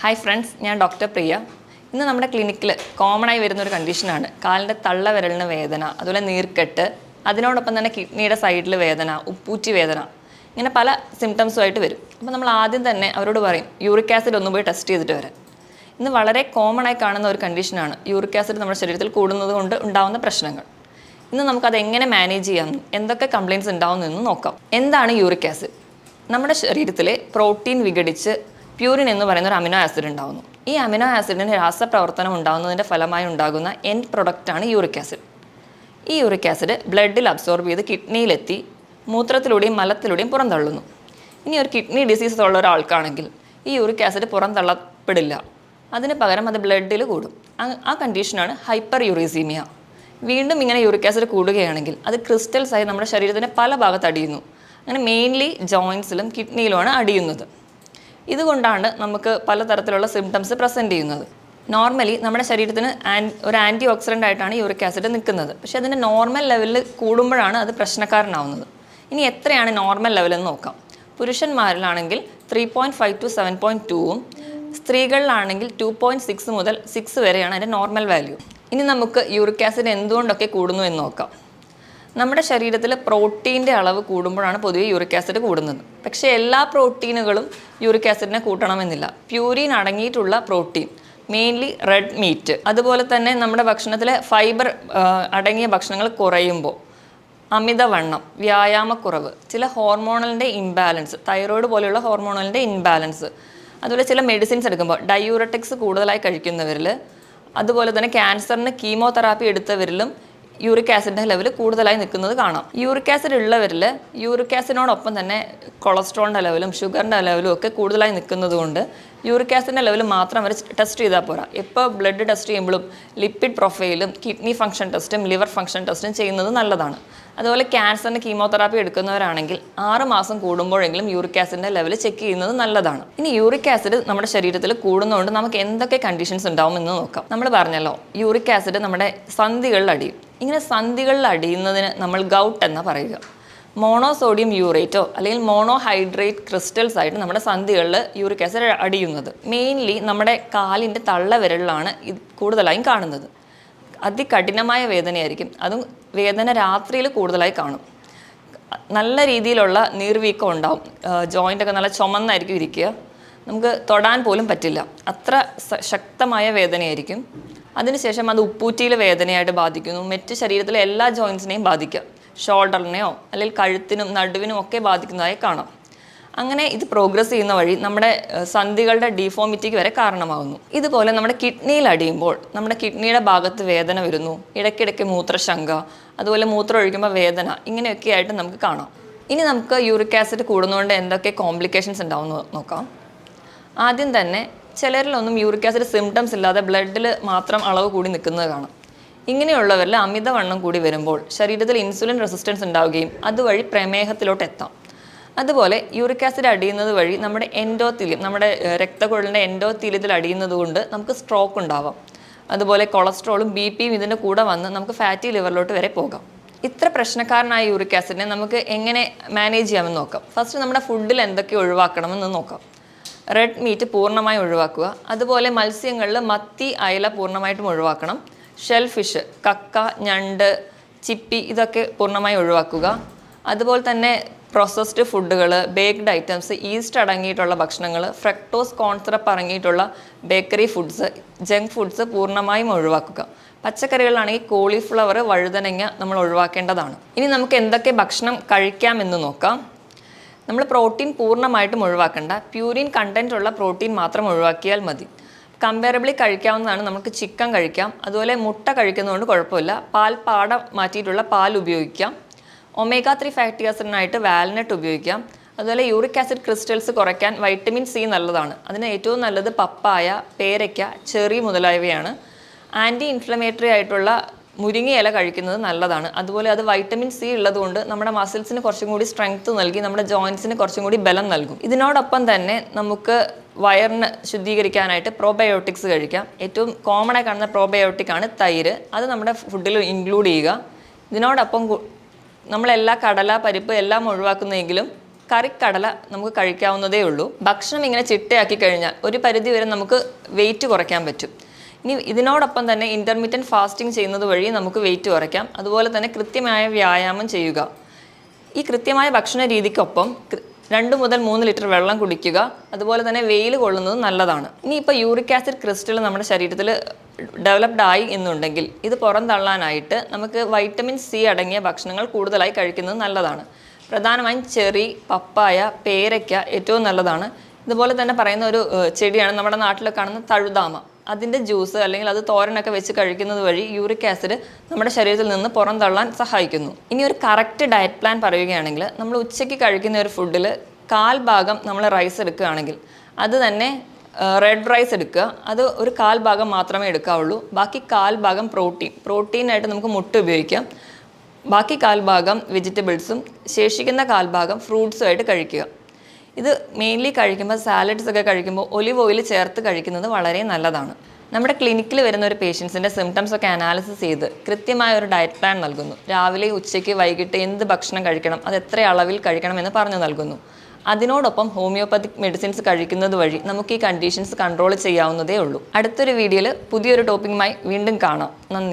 Hi friends ഞാൻ doctor Priya. ഇന്ന് നമ്മുടെ ക്ലിനിക്കിൽ കോമൺ ആയി വരുന്ന ഒരു കണ്ടീഷനാണ് കാലിന്റെ തള്ളവിരലിന് വേദന അതുപോലെ നീർക്കെട്ട് അതിനോടൊപ്പം തന്നെ കിഡ്നിയുടെ സൈഡിൽ വേദന ഉപ്പൂറ്റി വേദന. ഇങ്ങനെ പല സിംറ്റംസുമായിട്ട് വരും. അപ്പോൾ നമ്മൾ ആദ്യം തന്നെ അവരോട് പറയും യൂറിക് ആസിഡ് ഒന്ന് പോയി ടെസ്റ്റ് ചെയ്തിട്ട് വരാം ഇന്ന് വളരെ കോമൺ ആയി കാണുന്ന ഒരു കണ്ടീഷനാണ് യൂറിക് ആസിഡ് നമ്മുടെ ശരീരത്തിൽ കൂടുന്നത് കൊണ്ട് ഉണ്ടാകുന്ന പ്രശ്നങ്ങൾ. ഇന്ന് നമുക്കത് എങ്ങനെ മാനേജ് ചെയ്യാം എന്തൊക്കെ കംപ്ലയിൻസ് ഉണ്ടാവുമെന്ന് നോക്കാം. എന്താണ് യൂറിക് ആസിഡ് നമ്മുടെ ശരീരത്തിലെ പ്രോട്ടീൻ വിഘടിച്ച് പ്യൂരിൻ എന്ന് പറയുന്ന ഒരു അമിനോ ആസിഡ് ഉണ്ടാകുന്നു ഈ അമിനോ ആസിഡിന് രാസപ്രവർത്തനം ഉണ്ടാകുന്നതിന്റെ ഫലമായി ഉണ്ടാകുന്ന എൻഡ് പ്രൊഡക്റ്റാണ് യൂറിക് ആസിഡ് ഈ യൂറിക് ആസിഡ് ബ്ലഡിൽ അബ്സോർബ് ചെയ്ത് കിഡ്നിയിലെത്തി മൂത്രത്തിലൂടെയും മലത്തിലൂടെയും പുറന്തള്ളുന്നു. ഇനി ഒരു കിഡ്നി ഡിസീസ് ഉള്ള ഒരാൾക്കാണെങ്കിൽ ഈ യൂറിക് ആസിഡ് പുറന്തള്ളപ്പെടില്ല. അതിന് പകരം അത് ബ്ലഡിൽ കൂടും. ആ കണ്ടീഷനാണ് ഹൈപ്പർ യൂറിസീമിയ വീണ്ടും ഇങ്ങനെ യൂറിക് ആസിഡ് കൂടുകയാണെങ്കിൽ അത് ക്രിസ്റ്റൽസായി നമ്മുടെ ശരീരത്തിന്റെ പല ഭാഗത്ത് അടിയുന്നു. അങ്ങനെ മെയിൻലി ജോയിൻസിലും കിഡ്നിയിലുമാണ് അടിയുന്നത്. ഇതുകൊണ്ടാണ് നമുക്ക് പലതരത്തിലുള്ള സിംറ്റംസ് പ്രസന്റ് ചെയ്യുന്നത്. നോർമലി നമ്മുടെ ശരീരത്തിന് ഒരു ആന്റി ഓക്സിഡന്റ് ആയിട്ടാണ് യൂറിക് ആസിഡ് നിൽക്കുന്നത്. പക്ഷേ അതിന്റെ നോർമൽ ലെവലിൽ കൂടുമ്പോഴാണ് അത് പ്രശ്നക്കാരനാവുന്നത്. ഇനി എത്രയാണ് നോർമൽ ലെവൽ എന്ന് നോക്കാം. പുരുഷന്മാരിലാണെങ്കിൽ three point five to seven point ടൂവും സ്ത്രീകളിലാണെങ്കിൽ ടു പോയിന്റ് സിക്സ് മുതൽ സിക്സ് വരെയാണ് അതിന്റെ നോർമൽ വാല്യൂ ഇനി നമുക്ക് യൂറിക് ആസിഡ് എന്തുകൊണ്ടൊക്കെ കൂടുന്നു എന്ന് നോക്കാം. നമ്മുടെ ശരീരത്തിൽ പ്രോട്ടീന്റെ അളവ് കൂടുമ്പോഴാണ് പൊതുവെ യൂറിക് ആസിഡ് കൂടുന്നത്. പക്ഷേ എല്ലാ പ്രോട്ടീനുകളും യൂറിക് ആസിഡിനെ കൂട്ടണമെന്നില്ല. പ്യൂരിൻ അടങ്ങിയിട്ടുള്ള പ്രോട്ടീൻ മെയിൻലി റെഡ് മീറ്റ് അതുപോലെ തന്നെ നമ്മുടെ ഭക്ഷണത്തിലെ ഫൈബർ അടങ്ങിയ ഭക്ഷണങ്ങൾ കുറയുമ്പോൾ അമിതവണ്ണം വ്യായാമക്കുറവ് ചില ഹോർമോണലിന്റെ ഇംബാലൻസ് തൈറോയ്ഡ് പോലെയുള്ള ഹോർമോണലിന്റെ ഇംബാലൻസ് അതുപോലെ ചില മെഡിസിൻസ് എടുക്കുമ്പോൾ ഡയൂറട്ടിക്സ് കൂടുതലായി കഴിക്കുന്നവരിൽ അതുപോലെ തന്നെ ക്യാൻസറിന് കീമോതെറാപ്പി എടുത്തവരിലും യൂറിക് ആസിഡിന്റെ ലെവൽ കൂടുതലായി നിൽക്കുന്നത് കാണാം. യൂറിക് ആസിഡ് ഉള്ളവരിൽ യൂറിക് ആസിഡിനോടൊപ്പം തന്നെ കൊളസ്ട്രോളിന്റെ ലെവലും ഷുഗറിന്റെ ലെവലും ഒക്കെ കൂടുതലായി നിൽക്കുന്നത് കൊണ്ട് യൂറിക് ആസിഡിന്റെ ലെവൽ മാത്രം അവർ ടെസ്റ്റ് ചെയ്താൽ പോരാ. ഇപ്പോൾ ബ്ലഡ് ടെസ്റ്റ് ചെയ്യുമ്പോഴും ലിപ്പിഡ് പ്രൊഫൈലും കിഡ്നി ഫംഗ്ഷൻ ടെസ്റ്റും ലിവർ ഫംഗ്ഷൻ ടെസ്റ്റും ചെയ്യുന്നത് നല്ലതാണ്. അതുപോലെ ക്യാൻസറിന് കീമോതെറാപ്പി എടുക്കുന്നവരാണെങ്കിൽ ആറ് മാസം കൂടുമ്പോഴെങ്കിലും യൂറിക് ആസിഡിന്റെ ലെവൽ ചെക്ക് ചെയ്യുന്നത് നല്ലതാണ്. ഇനി യൂറിക് ആസിഡ് നമ്മുടെ ശരീരത്തിൽ കൂടുന്നതുകൊണ്ട് നമുക്ക് എന്തൊക്കെ കണ്ടീഷൻസ് ഉണ്ടാവും എന്ന് നോക്കാം. നമ്മൾ പറഞ്ഞല്ലോ യൂറിക് ആസിഡ് നമ്മുടെ സന്ധികളിൽ അടിയും. ഇങ്ങനെ സന്ധികളിൽ അടിയുന്നതിന് നമ്മൾ ഗൗട്ട് എന്ന് പറയുക. മോണോസോഡിയം യൂറേറ്റോ അല്ലെങ്കിൽ മോണോഹൈഡ്രേറ്റ് ക്രിസ്റ്റൽസ് ആയിട്ട് നമ്മുടെ സന്ധികളിൽ യൂറിക് ആസിഡ് അടിയുന്നത്. മെയിൻലി നമ്മുടെ കാലിന്റെ തള്ളവിരലിലാണ് ഇത് കൂടുതലായും കാണുന്നത്. അതികഠിനമായ വേദനയായിരിക്കും. അതും വേദന രാത്രിയിൽ കൂടുതലായി കാണും. നല്ല രീതിയിലുള്ള നീർവീക്കം ഉണ്ടാവും. ജോയിന്റ് ഒക്കെ നല്ല ചുമന്നായിരിക്കും ഇരിക്കുക. നമുക്ക് തൊടാൻ പോലും പറ്റില്ല. അത്ര ശക്തമായ വേദനയായിരിക്കും. അതിനുശേഷം അത് ഉപ്പൂറ്റിയിൽ വേദനയായിട്ട് ബാധിക്കുന്നു. മറ്റ് ശരീരത്തിലെ എല്ലാ ജോയിൻസിനെയും ബാധിക്കാം. ഷോൾഡറിനെയോ അല്ലെങ്കിൽ കഴുത്തിനും നടുവിനും ഒക്കെ ബാധിക്കുന്നതായി കാണാം. അങ്ങനെ ഇത് പ്രോഗ്രസ് ചെയ്യുന്ന വഴി നമ്മുടെ സന്ധികളുടെ ഡീഫോമിറ്റിക്ക് വരെ കാരണമാകുന്നു. ഇതുപോലെ നമ്മുടെ കിഡ്നിയിൽ അടിയുമ്പോൾ നമ്മുടെ കിഡ്നിയുടെ ഭാഗത്ത് വേദന വരുന്നു. ഇടയ്ക്കിടയ്ക്ക് മൂത്രശങ്ക അതുപോലെ മൂത്രം ഒഴിക്കുമ്പോൾ വേദന ഇങ്ങനെയൊക്കെ ആയിട്ട് നമുക്ക് കാണാം. ഇനി നമുക്ക് യൂറിക് ആസിഡ് കൂടുന്നതുകൊണ്ട് എന്തൊക്കെ കോംപ്ലിക്കേഷൻസ് ഉണ്ടാവുമെന്ന് നോക്കാം. ആദ്യം തന്നെ ചിലരിലൊന്നും യൂറിക് ആസിഡ് സിംറ്റംസ് ഇല്ലാതെ ബ്ലഡിൽ മാത്രം അളവ് കൂടി നിൽക്കുന്നത് കാണാം. ഇങ്ങനെയുള്ളവരിൽ അമിതവണ്ണം കൂടി വരുമ്പോൾ ശരീരത്തിൽ ഇൻസുലിൻ റെസിസ്റ്റൻസ് ഉണ്ടാവുകയും അതുവഴി പ്രമേഹത്തിലോട്ട് എത്താം. അതുപോലെ യൂറിക് ആസിഡ് അടിയുന്നത് വഴി നമ്മുടെ എൻഡോത്തീലിയം നമ്മുടെ രക്തക്കുഴലിന്റെ എൻഡോത്തീലിയത്തിൽ അടിയുന്നത് കൊണ്ട് നമുക്ക് സ്ട്രോക്ക് ഉണ്ടാവാം. അതുപോലെ കൊളസ്ട്രോളും ബി പിയും ഇതിന്റെ കൂടെ വന്ന് നമുക്ക് ഫാറ്റി ലിവറിലോട്ട് വരെ പോകാം. ഇത്ര പ്രശ്നക്കാരനായ യൂറിക് ആസിഡിനെ നമുക്ക് എങ്ങനെ മാനേജ് ചെയ്യാമെന്ന് നോക്കാം. ഫസ്റ്റ് നമ്മുടെ ഫുഡിൽ എന്തൊക്കെ ഒഴിവാക്കണമെന്ന് നോക്കാം. റെഡ് മീറ്റ് പൂർണമായി ഒഴിവാക്കുക. അതുപോലെ മത്സ്യങ്ങളിൽ മത്തി അയല പൂർണമായിട്ടും ഒഴിവാക്കണം. ഷെൽ ഫിഷ് കക്ക ഞണ്ട് ചിപ്പി ഇതൊക്കെ പൂർണമായി ഒഴിവാക്കുക. അതുപോലെ തന്നെ പ്രോസസ്ഡ് ഫുഡുകൾ ബേക്ക്ഡ് ഐറ്റംസ് ഈസ്റ്റ് അടങ്ങിയിട്ടുള്ള ഭക്ഷണങ്ങൾ ഫ്രക്ടോസ് കോൺസിറപ്പ് അടങ്ങിയിട്ടുള്ള ബേക്കറി ഫുഡ്സ് ജങ്ക് ഫുഡ്സ് പൂർണമായും ഒഴിവാക്കുക. പച്ചക്കറികളാണെങ്കിൽ കോളിഫ്ലവർ വഴുതനങ്ങ നമ്മൾ ഒഴിവാക്കേണ്ടതാണ്. ഇനി നമുക്ക് എന്തൊക്കെ ഭക്ഷണം കഴിക്കാമെന്ന് നോക്കാം. നമ്മൾ പ്രോട്ടീൻ പൂർണമായിട്ടും ഒഴിവാക്കണ്ട. പ്യൂരിൻ കണ്ടന്റ് ഉള്ള പ്രോട്ടീൻ മാത്രം ഒഴിവാക്കിയാൽ മതി. കമ്പയറബിളി കഴിക്കാവുന്നതാണ് നമുക്ക് ചിക്കൻ കഴിക്കാം. അതുപോലെ മുട്ട കഴിക്കുന്നതുകൊണ്ട് കുഴപ്പമില്ല. പാൽ പാട മാറ്റിയിട്ടുള്ള പാൽ ഉപയോഗിക്കാം. ഒമേഗ ത്രീ ഫാറ്റി ആസിഡിനായിട്ട് വാൽനട്ട് ഉപയോഗിക്കാം. അതുപോലെ യൂറിക് ആസിഡ് ക്രിസ്റ്റൽസ് കുറയ്ക്കാൻ വൈറ്റമിൻ സി നല്ലതാണ്. അതിന് ഏറ്റവും നല്ലത് പപ്പായ പേരയ്ക്ക ചെറി മുതലായവയാണ്. ആന്റി ഇൻഫ്ലമേറ്ററി ആയിട്ടുള്ള മുരിങ്ങ ഇല കഴിക്കുന്നത് നല്ലതാണ്. അതുപോലെ അത് വൈറ്റമിൻ സി ഉള്ളതുകൊണ്ട് നമ്മുടെ മസിൽസിന് കുറച്ചും കൂടി സ്ട്രെങ്ത് നൽകി നമ്മുടെ ജോയിൻസിന് കുറച്ചും കൂടി ബലം നൽകും. ഇതിനോടൊപ്പം തന്നെ നമുക്ക് വയറിന് ശുദ്ധീകരിക്കാനായിട്ട് പ്രോബയോട്ടിക്സ് കഴിക്കാം. ഏറ്റവും കോമണായി കാണുന്ന പ്രോബയോട്ടിക് ആണ് തൈര്. അത് നമ്മുടെ ഫുഡിൽ ഇൻക്ലൂഡ് ചെയ്യുക. ഇതിനോടൊപ്പം നമ്മളെല്ലാ കടല പരിപ്പ് എല്ലാം ഒഴിവാക്കുന്നെങ്കിലും കറിക്കടല നമുക്ക് കഴിക്കാവുന്നതേ ഉള്ളൂ. ഭക്ഷണം ഇങ്ങനെ ചിട്ടയാക്കി കഴിഞ്ഞാൽ ഒരു പരിധി വരെ നമുക്ക് വെയിറ്റ് കുറയ്ക്കാൻ പറ്റും. ഇനി ഇതിനോടൊപ്പം തന്നെ ഇന്റർമീഡിയന്റ് ഫാസ്റ്റിംഗ് ചെയ്യുന്നത് വഴി നമുക്ക് വെയിറ്റ് കുറയ്ക്കാം. അതുപോലെ തന്നെ കൃത്യമായ വ്യായാമം ചെയ്യുക. ഈ കൃത്യമായ ഭക്ഷണ രീതിക്കൊപ്പം രണ്ട് മുതൽ മൂന്ന് ലിറ്റർ വെള്ളം കുടിക്കുക. അതുപോലെ തന്നെ വെയിൽ കൊള്ളുന്നത് നല്ലതാണ്. ഇനി ഇപ്പോൾ യൂറിക് ആസിഡ് ക്രിസ്റ്റൽ നമ്മുടെ ശരീരത്തിൽ ഡെവലപ്ഡ് ആയി എന്നുണ്ടെങ്കിൽ ഇത് പുറന്തള്ളാനായിട്ട് നമുക്ക് വൈറ്റമിൻ സി അടങ്ങിയ ഭക്ഷണങ്ങൾ കൂടുതലായി കഴിക്കുന്നത് നല്ലതാണ്. പ്രധാനമായും ചെറി പപ്പായ പേരയ്ക്ക ഏറ്റവും നല്ലതാണ്. ഇതുപോലെ തന്നെ പറയുന്ന ഒരു ചെടിയാണ് നമ്മുടെ നാട്ടിലൊക്കെ കാണുന്ന തഴുതാമ. അതിന്റെ ജ്യൂസ് അല്ലെങ്കിൽ അത് തോരനൊക്കെ വെച്ച് കഴിക്കുന്നത് വഴി യൂറിക് ആസിഡ് നമ്മുടെ ശരീരത്തിൽ നിന്ന് പുറന്തള്ളാൻ സഹായിക്കുന്നു. ഇനി ഒരു കറക്റ്റ് ഡയറ്റ് പ്ലാൻ പറയുകയാണെങ്കിൽ നമ്മൾ ഉച്ചയ്ക്ക് കഴിക്കുന്ന ഒരു ഫുഡിൽ കാൽ ഭാഗം നമ്മൾ റൈസ് എടുക്കുകയാണെങ്കിൽ അത് തന്നെ റെഡ് റൈസ് എടുക്കുക. അത് ഒരു കാൽ ഭാഗം മാത്രമേ എടുക്കാവുള്ളൂ. ബാക്കി കാൽ ഭാഗം പ്രോട്ടീൻ. പ്രോട്ടീനായിട്ട് നമുക്ക് മുട്ട ഉപയോഗിക്കാം. ബാക്കി കാൽ ഭാഗം വെജിറ്റബിൾസും ശേഷിക്കുന്ന കാൽ ഭാഗം ഫ്രൂട്ട്സും ആയിട്ട് കഴിക്കുക. ഇത് മെയിൻലി കഴിക്കുമ്പോൾ സാലഡ്സ് ഒക്കെ കഴിക്കുമ്പോൾ ഒലിവ് ഓയിൽ ചേർത്ത് കഴിക്കുന്നത് വളരെ നല്ലതാണ്. നമ്മുടെ ക്ലിനിക്കിൽ വരുന്ന ഒരു പേഷ്യൻസിന്റെ സിംറ്റംസ് ഒക്കെ അനാലിസിസ് ചെയ്ത് കൃത്യമായ ഒരു ഡയറ്റ് പ്ലാൻ നൽകുന്നു. രാവിലെ ഉച്ചയ്ക്ക് വൈകിട്ട് എന്ത് ഭക്ഷണം കഴിക്കണം അത് എത്ര അളവിൽ കഴിക്കണം എന്ന് പറഞ്ഞു നൽകുന്നു. അതിനോടൊപ്പം ഹോമിയോപ്പതിക് മെഡിസിൻസ് കഴിക്കുന്നത് വഴി നമുക്ക് ഈ കണ്ടീഷൻസ് കൺട്രോൾ ചെയ്യാവുന്നതേ ഉള്ളൂ. അടുത്തൊരു വീഡിയോയിൽ പുതിയൊരു ടോപ്പിക്കുമായി വീണ്ടും കാണാം. നന്ദി.